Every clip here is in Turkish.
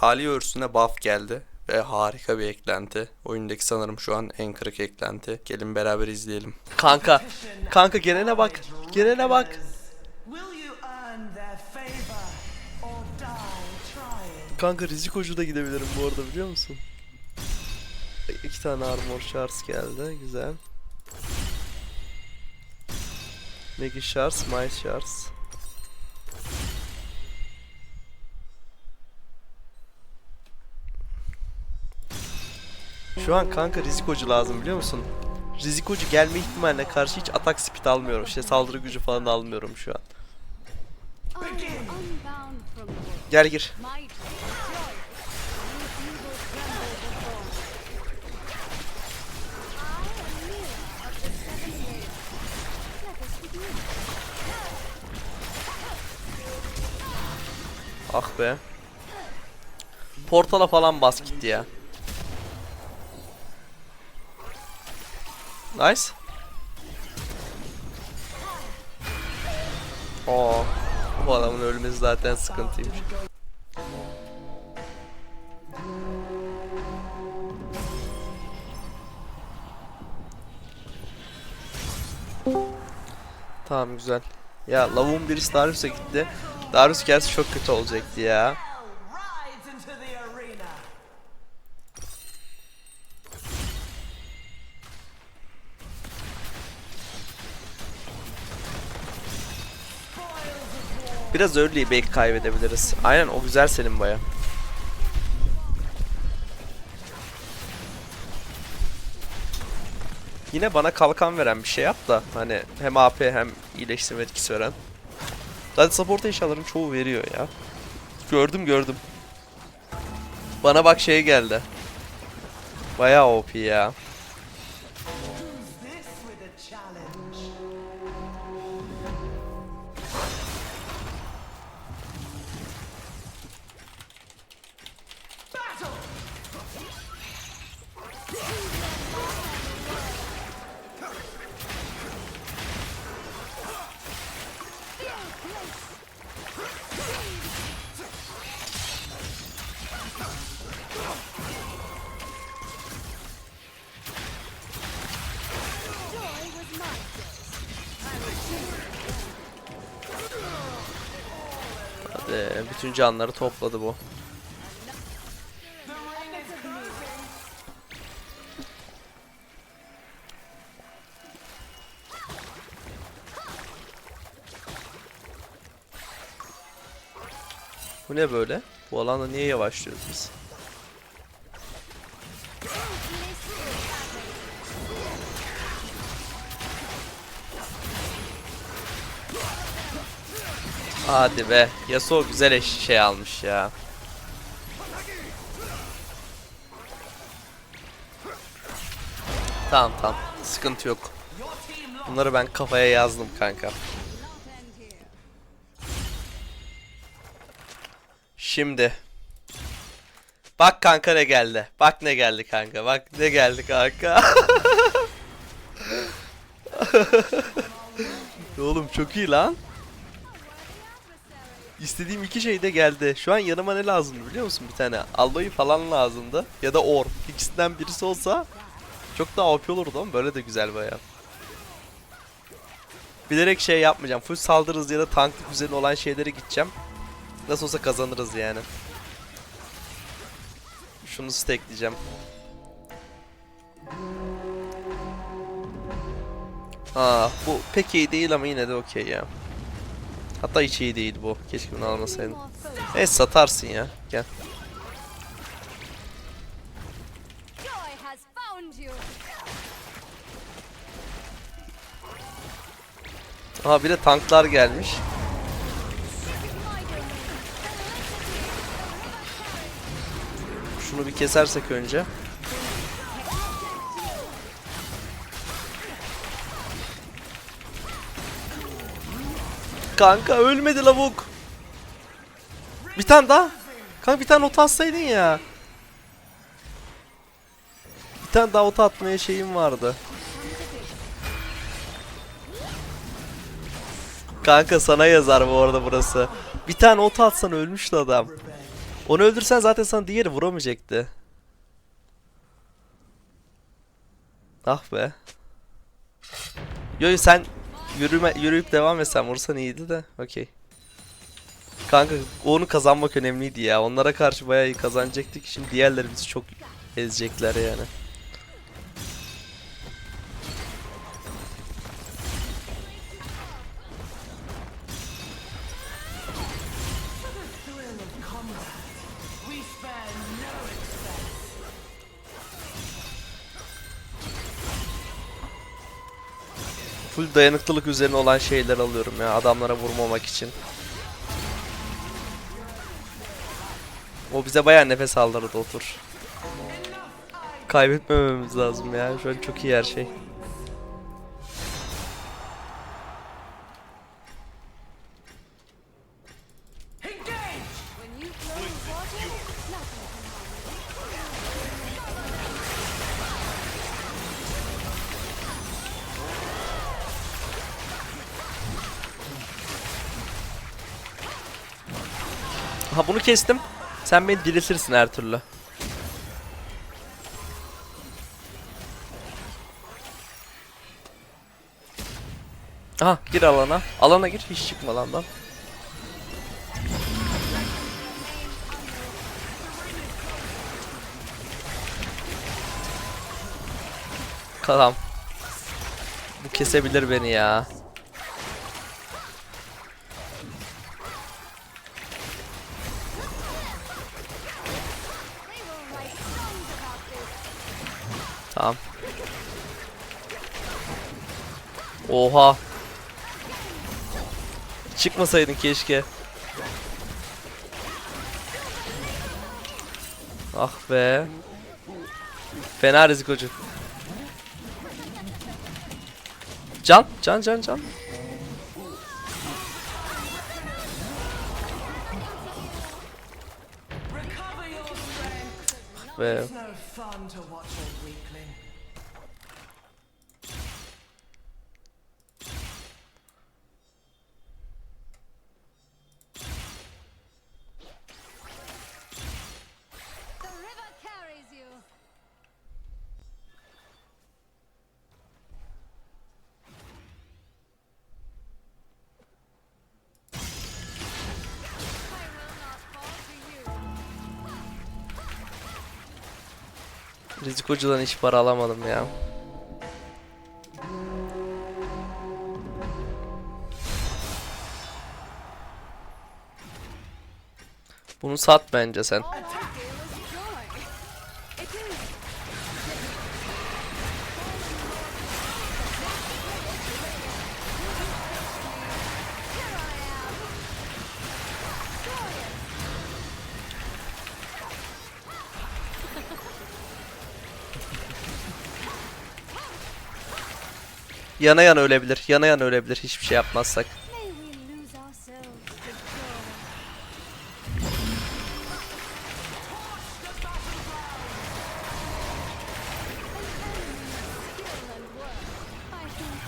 Tali örsüne buff geldi. Ve harika bir eklenti. Oyundaki sanırım şu an en kırık eklenti. Gelin beraber izleyelim. Kanka. Kanka gelene bak. Gelene bak. Kanka rizikocu da gidebilirim bu arada biliyor musun? İki tane armor shards geldi. Güzel. Mega shards, mice shards. Şu an kanka rizikocu lazım biliyor musun? Rizikocu gelme ihtimaline karşı hiç atak speed almıyorum. İşte saldırı gücü falan almıyorum şu an. Gel gir. Ah be. Portala falan bas gitti ya. Nice. Oo. Bu adamın ölmesi zaten sıkıntıymış. Tamam güzel. Ya lavuğun birisi Darius'a gitti. Darius gelse çok kötü olacaktı ya. Biraz early'yi belki kaybedebiliriz. Aynen o güzel senin baya. Yine bana kalkan veren bir şey yap da hani hem AP hem iyileştirme etkisi veren. Zaten support eşyaların çoğu veriyor ya. Gördüm gördüm. Bana bak şey geldi. Bayağı OP ya. Bütün canları topladı bu. Bu ne böyle? Bu alanda niye yavaşlıyoruz biz? Hadi be. Yasuo güzel eş şey almış ya. Tamam tamam. Sıkıntı yok. Bunları ben kafaya yazdım kanka. Şimdi. Bak kanka ne geldi. Bak ne geldi kanka. Bak ne geldi kanka. Oğlum çok iyi lan. İstediğim iki şey de geldi. Şu an yanıma ne lazımdı biliyor musun bir tane? Alloy falan lazımdı. Ya da Or. İkisinden birisi olsa çok daha OP olurdu ama böyle de güzel baya. Bilerek şey yapmayacağım. Full saldırırız ya da tanklık üzerine olan şeylere gideceğim. Nasıl olsa kazanırız yani. Şunu stackleyeceğim. Aa, bu pek iyi değil ama yine de okey ya. Hatta hiç iyi değil bu. Keşke bunu almasaydım. Evet satarsın ya. Gel. Aha bir de tanklar gelmiş. Şunu bir kesersek önce. Kanka ölmedi lavuk. Bir tane daha. Kanka bir tane ota atsaydın ya. Bir tane daha ota atmaya şeyim vardı. Kanka sana yazar bu arada burası. Bir tane ota atsan ölmüştü adam. Onu öldürsen zaten sana diğeri vuramayacaktı. Ah be. Yo yo sen yürüme yürüyüp devam etsen vursan iyiydi de. Okey. Kanka onu kazanmak önemliydi ya. Onlara karşı bayağı iyi kazanacaktık. Şimdi diğerleri bizi çok ezecekler yani. Dayanıklılık üzerine olan şeyler alıyorum ya adamlara vurmamak için. O bize bayağı nefes aldırdı otur. Kaybetmememiz lazım ya. Şu an çok iyi her şey. Kestim. Sen beni diriltirsin her türlü. Aha gir alana. Alana gir hiç çıkma alandan. Tamam. Bu kesebilir beni ya. Oha. Çıkmasaydın keşke. Ah be. Fena rizikocu. Can, can, can, can. Recover your strength. Be. You. Rizikocudan hiç para alamadım ya. Bunu sat bence sen. Yana yana ölebilir. Yana yana ölebilir hiçbir şey yapmazsak.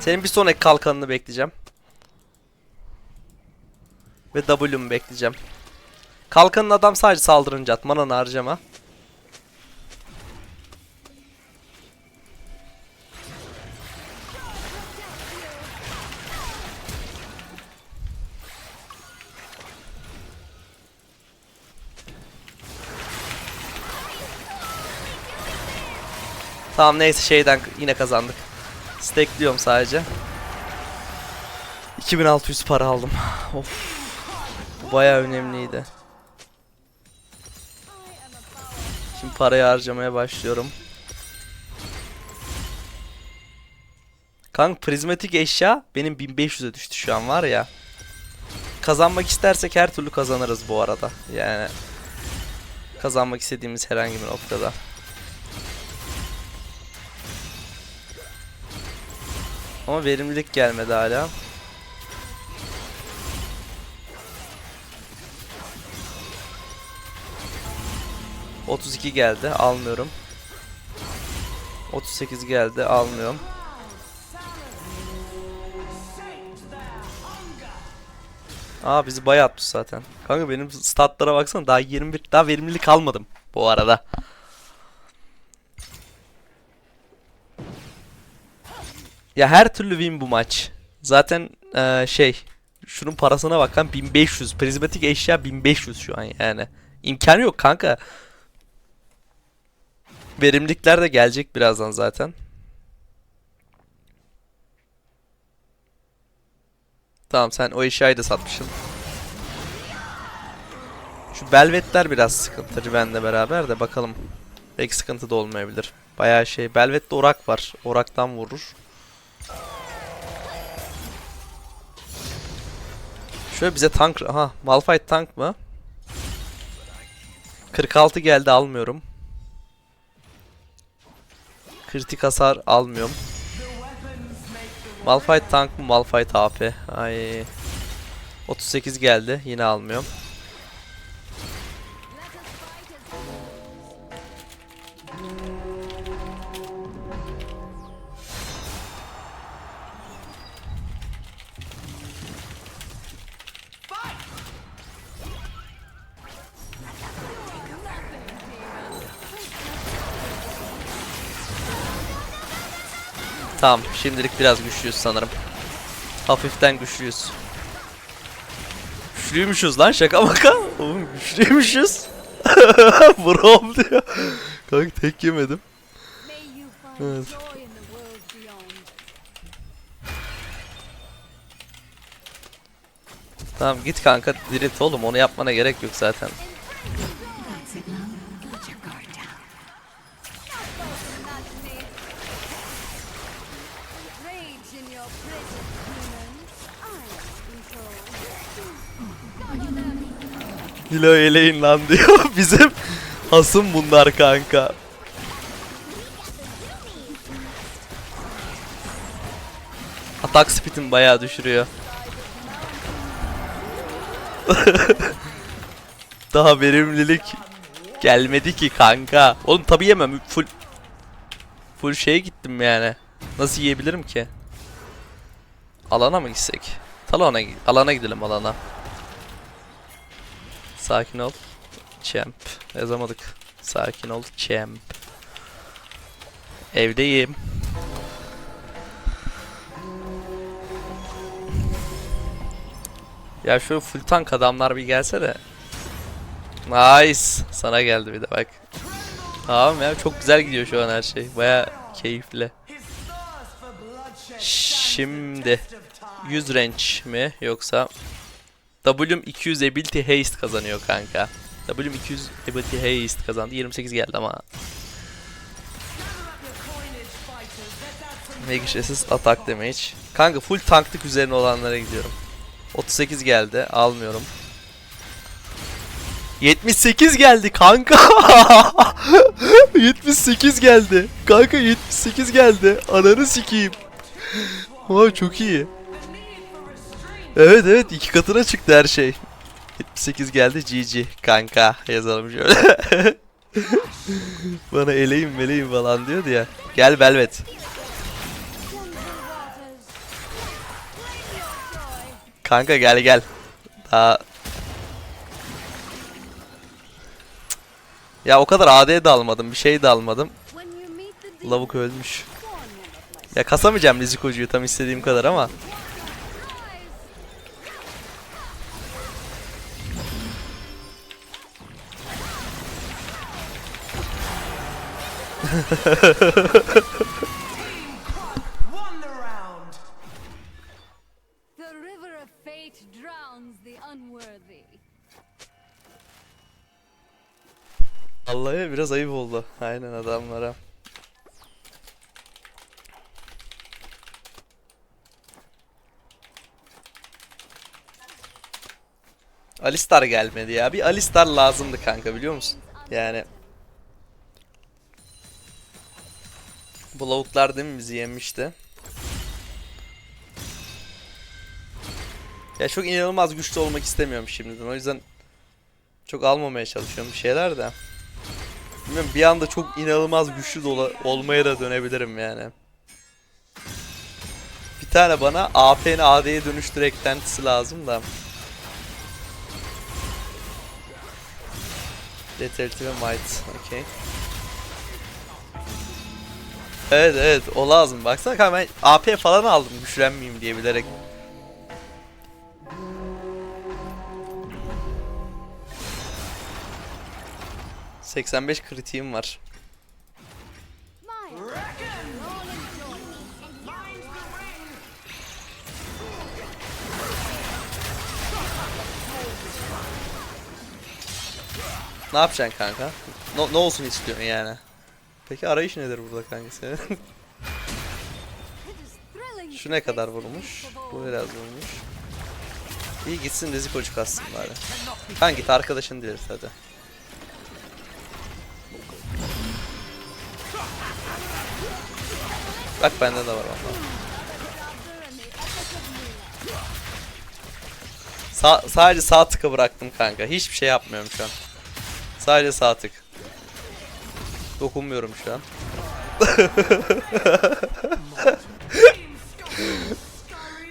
Senin bir sonraki kalkanını bekleyeceğim. Ve W'mu bekleyeceğim. Kalkanın adam sadece saldırınca at. Mananı harcama. Tamam neyse şeyden yine kazandık. Stackliyorum sadece. 2600 para aldım. Of. Bu bayağı önemliydi. Şimdi parayı harcamaya başlıyorum. Kanka prizmatik eşya benim 1500'e düştü şu an var ya. Kazanmak istersek her türlü kazanırız bu arada. Yani kazanmak istediğimiz herhangi bir noktada. Ama verimlilik gelmedi hala. ...32 geldi almıyorum. 38 geldi almıyorum. Aa bizi bayağı atmış zaten. Kanka benim statlara baksana daha 21 daha verimlilik almadım bu arada. Ya her türlü win bu maç. Zaten eee, şey şunun parasına bakan 1500 prizmatik eşya 1500 şu an yani. İmkanı yok kanka. Verimlilikler de gelecek birazdan zaten. Tamam sen o eşyayı da satmışsın. Şu Belvetler biraz sıkıntı benle beraber de bakalım. Belki sıkıntı da olmayabilir. Bayağı şey. Belvet'te orak var. Oraktan vurur. Şöyle bize tank... Aha Malphite tank mı? 46 geldi almıyorum. Kritik hasar almıyorum. Malphite tank mı? Malphite AP. Ay. 38 geldi. Yine almıyorum. Tamam, şimdilik biraz güçlüyüz sanırım. Hafiften güçlüyüz. Güçlüymüşüz lan şaka maka. Oğlum güçlüymüşüz. Brom diyor. Kanka tek yemedim. Evet. Tamam git kanka dirit oğlum onu yapmana gerek yok zaten. Hilo eleyin lan diyor. Bizim hasım bunlar kanka. Atak speed'in bayağı düşürüyor. Daha verimlilik gelmedi ki kanka. Oğlum tabi yemem. Full full şeye gittim yani. Nasıl yiyebilirim ki? Alana mı gitsek? Talona alana gidelim alana. Sakin ol. Champ. Yazamadık. Sakin ol. Champ. Evdeyim. Ya şu full tank adamlar bir gelse de. Nice. Sana geldi bir de bak. Tamam ya çok güzel gidiyor şu an her şey. Baya keyifli. Şimdi stands the test of time. 100 range mi yoksa W'm 200 ability haste kazanıyor kanka. W'm 200 ability haste kazandı. 28 geldi ama. Magic assist attack damage. Kanka full tanklık üzerine olanlara gidiyorum. 38 geldi. Almıyorum. 78 geldi kanka. 78 geldi. Kanka 78 geldi. Ananı sikeyim. Aa çok iyi. Evet evet iki katına çıktı her şey. 78 geldi GG kanka yazalım şöyle. Bana eleyim meleyim falan diyordu ya. Gel Velvet. Kanka gel gel. Daha... Ya o kadar AD de almadım, bir şey de almadım. Lavuk ölmüş. Ya kasamayacağım Rizikocu'yu tam istediğim kadar ama. Vallahi biraz ayıp oldu. Aynen adamlara. Alistar gelmedi ya. Bir Alistar lazımdı kanka biliyor musun? Yani Bu lavuklar değil mi bizi yemişti? Ya çok inanılmaz güçlü olmak istemiyorum şimdiden. O yüzden çok almamaya çalışıyorum bir şeyler de. Bilmiyorum bir anda çok inanılmaz güçlü dola olmaya da dönebilirim yani. Bir tane bana AP'ni AD'ye dönüştür eklentisi lazım da. Lethality ve Might. Okay. Evet evet o lazım. Baksana kanka ben AP falan aldım güçlenmeyeyim diye bilerek. ...85 kritiğim var. Ne yapacaksın kanka? Ne, ne olsun istiyorsun yani? Peki arayış nedir burada kanka senin? Şu ne kadar vurmuş? Bu biraz vurmuş. İyi gitsin Riziko'cu kassın bari. Kanka git arkadaşın dilir hadi. Bak bende de var valla. Sa sadece sağ tıka bıraktım kanka. Hiçbir şey yapmıyorum şu an. Sadece sağ tık. Dokunmuyorum şu an.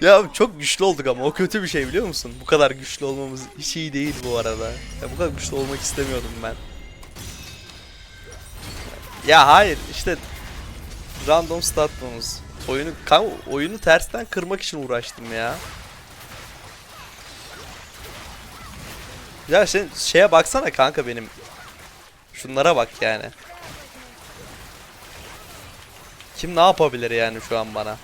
ya çok güçlü olduk ama o kötü bir şey biliyor musun? Bu kadar güçlü olmamız hiç iyi değil bu arada. Ya bu kadar güçlü olmak istemiyordum ben. Ya hayır işte random stat bonus. Oyunu kanka, oyunu tersten kırmak için uğraştım ya. Ya sen şeye baksana kanka benim. Şunlara bak yani. Kim ne yapabilir yani şu an bana?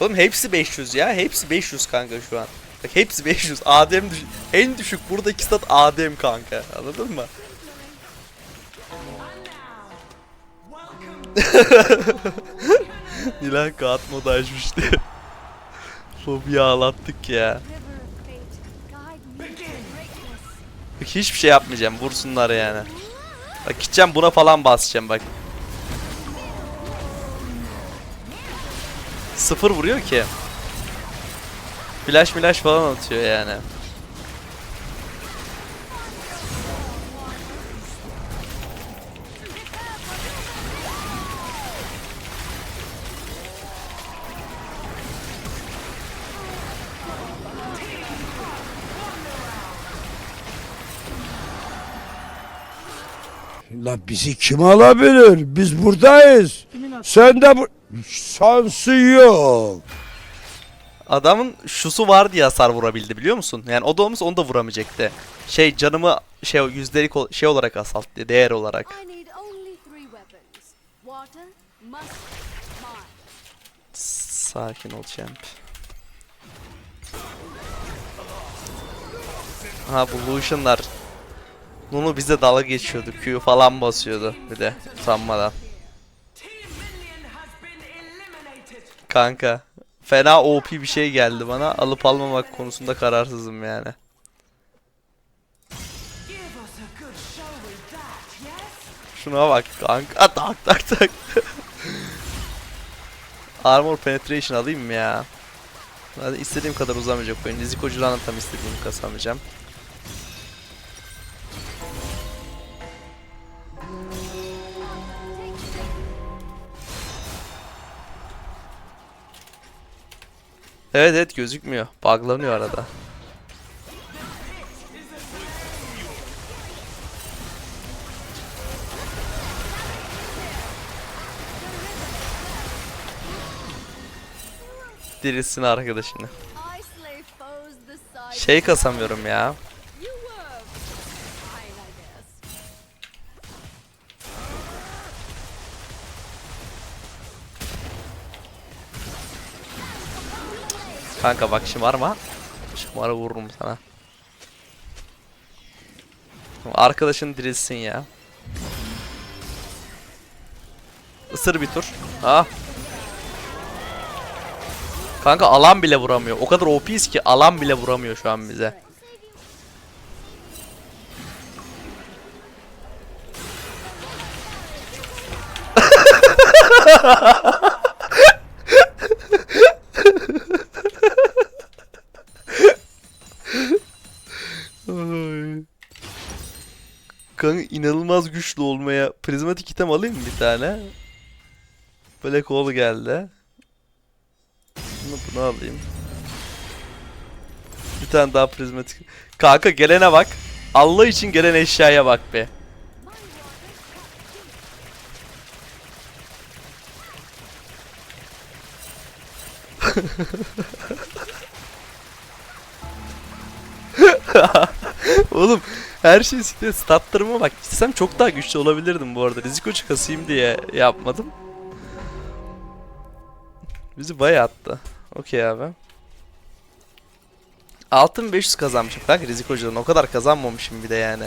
Oğlum hepsi 500 ya. Hepsi 500 kanka şu an. Bak hepsi 500. ADM düş en düşük buradaki stat ADM kanka. Anladın mı? Nilan kağıt modu açmıştı. Fobiyi ağlattık ya. Bak hiçbir şey yapmayacağım. Vursunlar yani. Bak gideceğim buna falan basacağım bak. Sıfır vuruyor ki. Flash milash falan atıyor yani. La bizi kim alabilir? Biz buradayız. Sen de bu... Şansı yok. Adamın şusu var diye hasar vurabildi biliyor musun? Yani o da olmuş onu da vuramayacaktı. Şey canımı şey yüzdelik ol- şey olarak azalttı değer olarak. Sakin ol champ. Ha bu Lucian'lar. Nunu bize dalga geçiyordu. Q falan basıyordu bir de sanmadan. Kanka. Fena OP bir şey geldi bana. Alıp almamak konusunda kararsızım yani. Şuna bak kanka. Tak tak tak. Armor penetration alayım mı ya? Hadi istediğim kadar uzamayacak oyun. Rizikocularla tam istediğimi kasamayacağım. Evet evet gözükmüyor. Buglanıyor arada. Dirilsin arkadaşını. Şey kasamıyorum ya. Kanka bak şımarma. Şımara vururum sana. Arkadaşın dirilsin ya. Isır bir tur. Ha. Kanka alan bile vuramıyor. O kadar OP'yiz ki alan bile vuramıyor şu an bize. Ay. Kanka inanılmaz güçlü olmaya prizmatik item alayım bir tane? Black Hole geldi. Bunu, bunu alayım. Bir tane daha prizmatik. Kanka gelene bak. Allah için gelen eşyaya bak be. Oğlum her şey siktir. Statlarıma bak. İstesem çok daha güçlü olabilirdim bu arada. Riziko çıkasıyım diye yapmadım. Bizi bayağı attı. Okey abi. 6500 kazanmışım kanka rizikocudan. O kadar kazanmamışım bir de yani.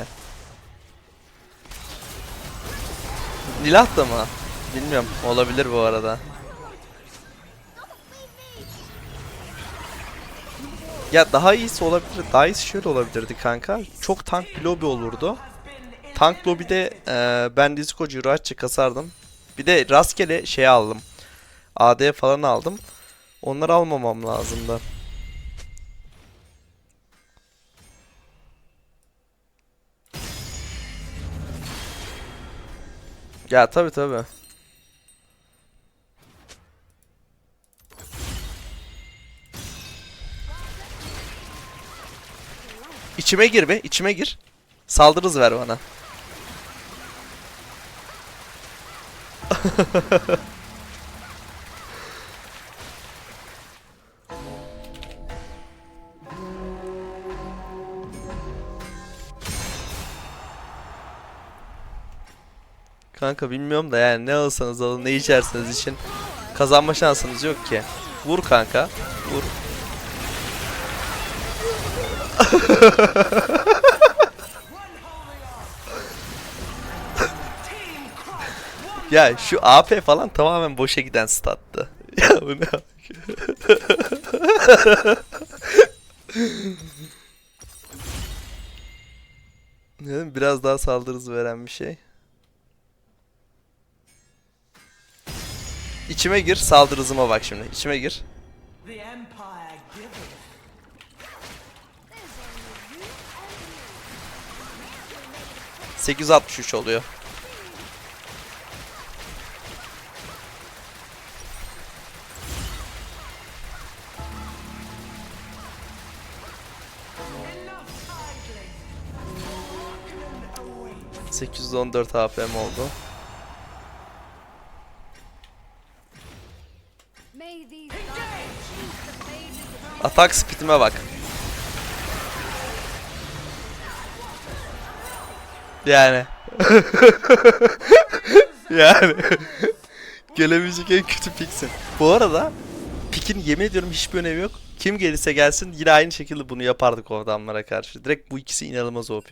Nilah da mı? Bilmiyorum. Olabilir bu arada. Ya daha iyisi olabilir. Daha iyisi şöyle olabilirdi kanka. Çok tank bir lobi olurdu. Tank lobide e, ben rizikocu rahatça kasardım. Bir de rastgele şey aldım. AD falan aldım. Onları almamam lazımdı. Ya tabi tabi. İçime gir be, içime gir. Saldırız ver bana. Kanka bilmiyorum da yani ne alırsanız alın ne içerseniz için kazanma şansınız yok ki. Vur kanka. Vur. ya şu AP falan tamamen boşa giden stattı. Ya bu ne? Ne Biraz daha saldırız veren bir şey. İçime gir, saldırı hızıma bak şimdi. İçime gir. 863 oluyor. ...814 HP'm oldu. Atak speed'ime bak. Yani. yani. Gelebilecek en kötü piksin. Bu arada pikin yemin ediyorum hiçbir önemi yok. Kim gelirse gelsin yine aynı şekilde bunu yapardık o adamlara karşı. Direkt bu ikisi inanılmaz OP.